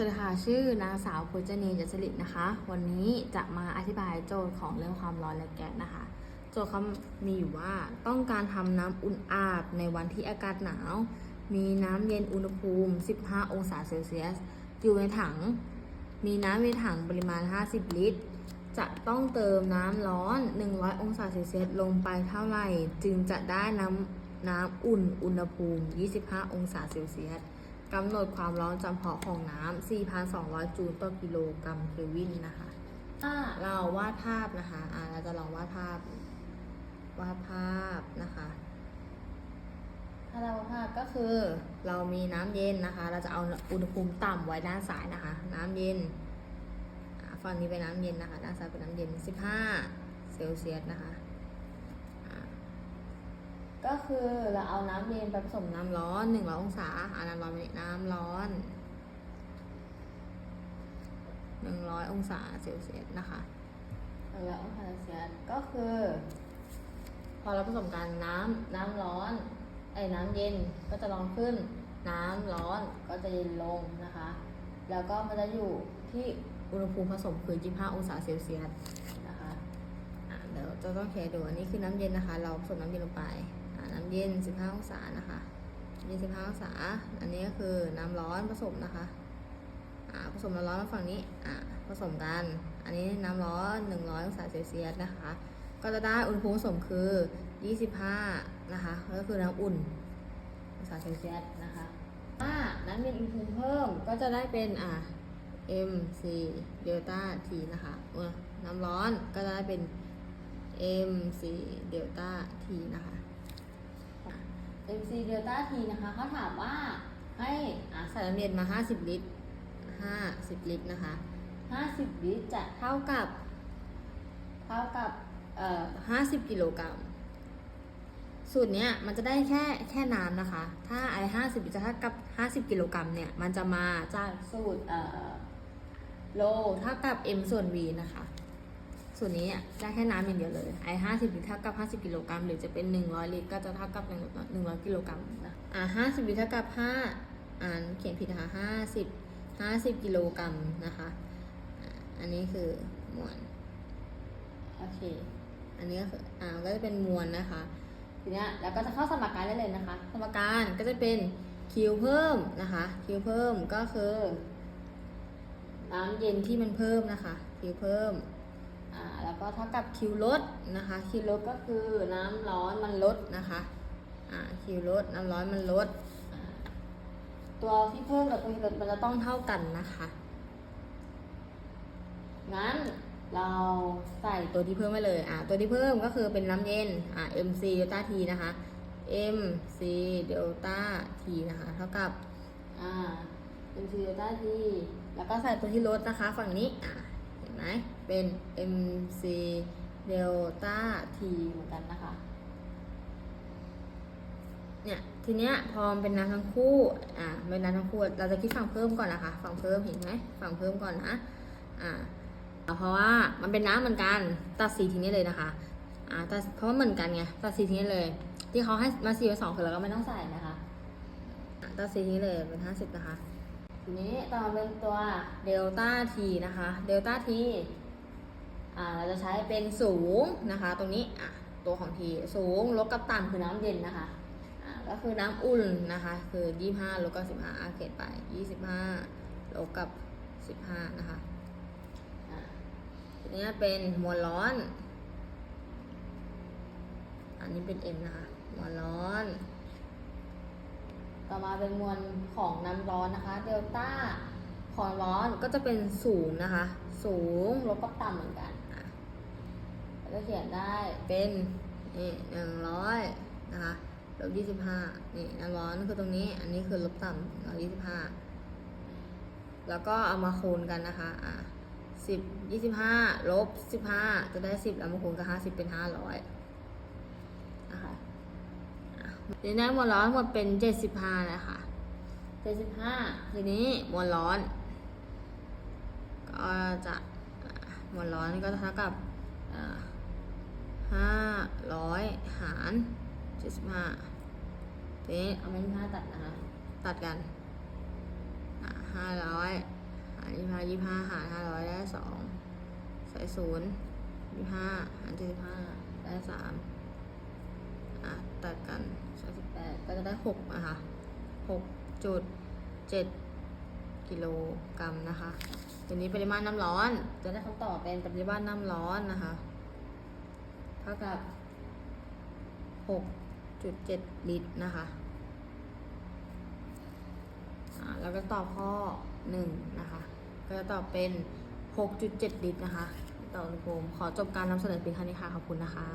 สวัสดีค่ะชื่อนางสาวพจนีจัสริตนะคะ วันนี้จะมาอธิบายโจทย์ของเรื่องความร้อนและแก๊สนะคะ โจทย์เขามีอยู่ว่าต้องการทำน้ำอุ่นอาบในวันที่อากาศหนาว มีน้ำเย็นอุณหภูมิ 15 องศาเซลเซียส อยู่ในถัง มีน้ำในถังปริมาณ 50 ลิตร จะต้องเติมน้ำร้อน 100 องศาเซลเซียสลงไปเท่าไหร่ จึงจะได้น้ำน้ำอุ่นอุณหภูมิ 25 องศาเซลเซียส กำหนดความร้อนจำเพาะของน้ำ 4,200 จูลต่อกิโลกรัมเคลวินนะคะถ้าเราวาดภาพนะคะ อ่า เราจะลองวาดภาพ วาดภาพนะคะ ถ้าเราวาดภาพก็คือ เรามีน้ำเย็นนะคะ เราจะเอาอุณหภูมิต่ำไว้ด้านซ้ายนะคะ น้ำเย็นฝั่งนี้เป็นน้ำเย็นนะคะ ด้านซ้ายเป็นน้ำเย็น 15 เซลเซียสนะคะ ก็คือเราเอาน้ำเย็นไปผสมน้ำร้อนหนึ่งร้อยองศาอ่าน้ำร้อนไม่น้ำร้อนหนึ่งร้อยองศาเซลเซียสนะคะหนึ่งร้อยองศาเซลเซียสก็คือ พอเราผสมกันน้ำน้ำร้อนไอ้น้ำเย็นก็จะร้อนขึ้น น้ำร้อนก็จะเย็นลงนะคะ แล้วก็มันจะอยู่ที่อุณหภูมิผสมคือ 25 องศาเซลเซียสนะคะ อะเดี๋ยวจะต้องแค่ดูอันนี้คือน้ำเย็นนะคะ เราผสมน้ำเย็นลงไป น้ำเย็น 15 องศานะคะเย็น15 องศา อันนี้ก็คือน้ำร้อนผสมนะคะผสมน้ำร้อนมาฝั่งนี้ผสมกัน อันนี้น้ำร้อน 100 องศาเซลเซียสนะคะ ก็จะได้อุณหภูมิผสมคือ 25 นะคะ ก็คือน้ำอุ่นองศาเซลเซียสนะคะถ้าน้ำเย็นอุณหภูมิเพิ่มก็จะได้เป็นอะ m c เดลต้า t นะคะเออน้ำร้อนก็จะได้เป็น m c เดลต้า t นะคะ m c เดลต้า t นะคะเขาถามว่าให้อะใส่น้ำเย็นมา 50 ลิตร 50 ลิตรนะคะ 50 ลิตรจะเท่ากับ เท่ากับเอ่อ50 กิโลกรัมสูตรเนี้ยมันจะได้แค่แค่น้ำนะคะ ถ้าไอห้าสิบจะเท่ากับห้าสิบกิโลกรัมเนี่ย มันจะมาจากสูตรเอ่อโลเท่ากับ m ส่วน v นะคะ ส่วนนี้ได้แค่น้ำอย่างเดียวเลยไอห้าสิบลิตรเท่ากับห้าสิบกิโลกรัมหรือจะเป็นหนึ่งร้อยลิตรก็จะเท่ากับหนึ่งร้อยกิโลกรัมนะอ่าห้าสิบลิตรเท่ากับห้าอ่านเขียนผิดนะคะห้าสิบห้าสิบกิโลกรัมนะคะ อันนี้คือมวลโอเค อันนี้ก็คืออ่าก็จะเป็นมวลนะคะทีนี้แล้วก็จะเข้าสมการได้เลยนะคะ สมการก็จะเป็นคิวเพิ่มนะคะคิวเพิ่มก็คือน้ำเย็นที่มันเพิ่มนะคะคิวเพิ่ม อ่าแล้วก็เท่ากับคิวลดนะคะคิวลดก็คือน้ำร้อนมันลดนะคะอ่าคิวลดน้ำร้อนมันลด ตัวที่เพิ่มกับตัวที่ลดมันจะต้องเท่ากันนะคะงั้นเราใส่ตัวที่เพิ่มไว้เลยอ่าตัวที่เพิ่มก็คือเป็นน้ำเย็นอ่า mc เดลต้า t นะคะ mc เดลต้า t นะคะ เท่ากับอ่า mc เดลต้า t แล้วก็ใส่ตัวที่ลดนะคะ ฝั่งนี้อ่าเห็นไหม เป็น mc เดลต้า t เหมือนกันนะคะ เนี่ยทีเนี้ยพอมันเป็นน้ำทั้งคู่ อ่าเป็นน้ำทั้งคู่ เราจะคิดฝั่งเพิ่มก่อนนะคะฝั่งเพิ่มเห็นไหมฝั่งเพิ่มก่อนนะ อ่าเพราะว่ามันเป็นน้ำเหมือนกันตัดสีทีนี้เลยนะคะอ่าแต่เพราะว่าเหมือนกันไงตัดสีทีนี้เลย ที่เขาให้มาสีเป็นสองคือเราก็ไม่ต้องใส่นะคะตัดสีทีนี้เลยเป็นห้าสิบนะคะ ทีนี้ต่อเป็นตัวเดลต้าทีนะคะเดลต้าที เราจะใช้เป็นสูงนะคะ ตรงนี้ตัวของทีสูงลบกับต่ำคือน้ำเย็นนะคะก็คือน้ำอุ่นนะคะ คือยี่ห้าลบกับสิบห้าอาเกตไปยี่สิบห้าลบกับสิบห้านะคะอ่าทีนี้เป็นมวลร้อน อันนี้เป็น M นะคะ มวลร้อน ต่อมาเป็นมวลของน้ำร้อนนะคะ เดลต้าของร้อนก็จะเป็นสูงนะคะ สูงลบกับต่ำเหมือนกัน อะเราเขียนได้เป็นนี่หนึ่งร้อยนะคะลบยี่สิบห้านี่น้ำร้อนคือตรงนี้ อันนี้คือลบต่ำร้อยยี่สิบห้าแล้วก็เอามาคูณกันนะคะอะสิบยี่สิบห้าลบสิบห้าจะได้สิบแล้วมาคูณกับห้าสิบเป็นห้าร้อยนะคะอะทีนี้มวลร้อนหมดเป็นเจ็ดสิบห้านะคะเจ็ดสิบห้าทีนี้มวลร้อน ก็จะมวลร้อนก็เท่ากับอ่า ห้าร้อยหารเจ็ดสิบห้าทีนี้เอาไม่ห้าตัดนะคะ ตัดกันห้าร้อยหารยี่ห้ายี่ห้าหารห้าร้อยได้สองใส่ศูนย์ยี่ห้าหารเจ็ดสิบห้าได้สามอะตัดกันสามสิบแปดก็จะได้หกนะคะหกจุดเจ็ดกิโลกรัมนะคะทีนี้ปริมาณน้ำร้อน จะได้คำตอบเป็นปริมาณน้ำร้อนนะคะ ท่ากับหกจุดเจ็ดลิตรนะคะอ่าแล้วก็ตอบข้อหนึ่งนะคะก็จะตอบเป็น6.7ลิตรนะคะต่ออุณหภูมิขอจบการนำเสนอเพียงเท่านี้ค่ะขอบคุณนะคะ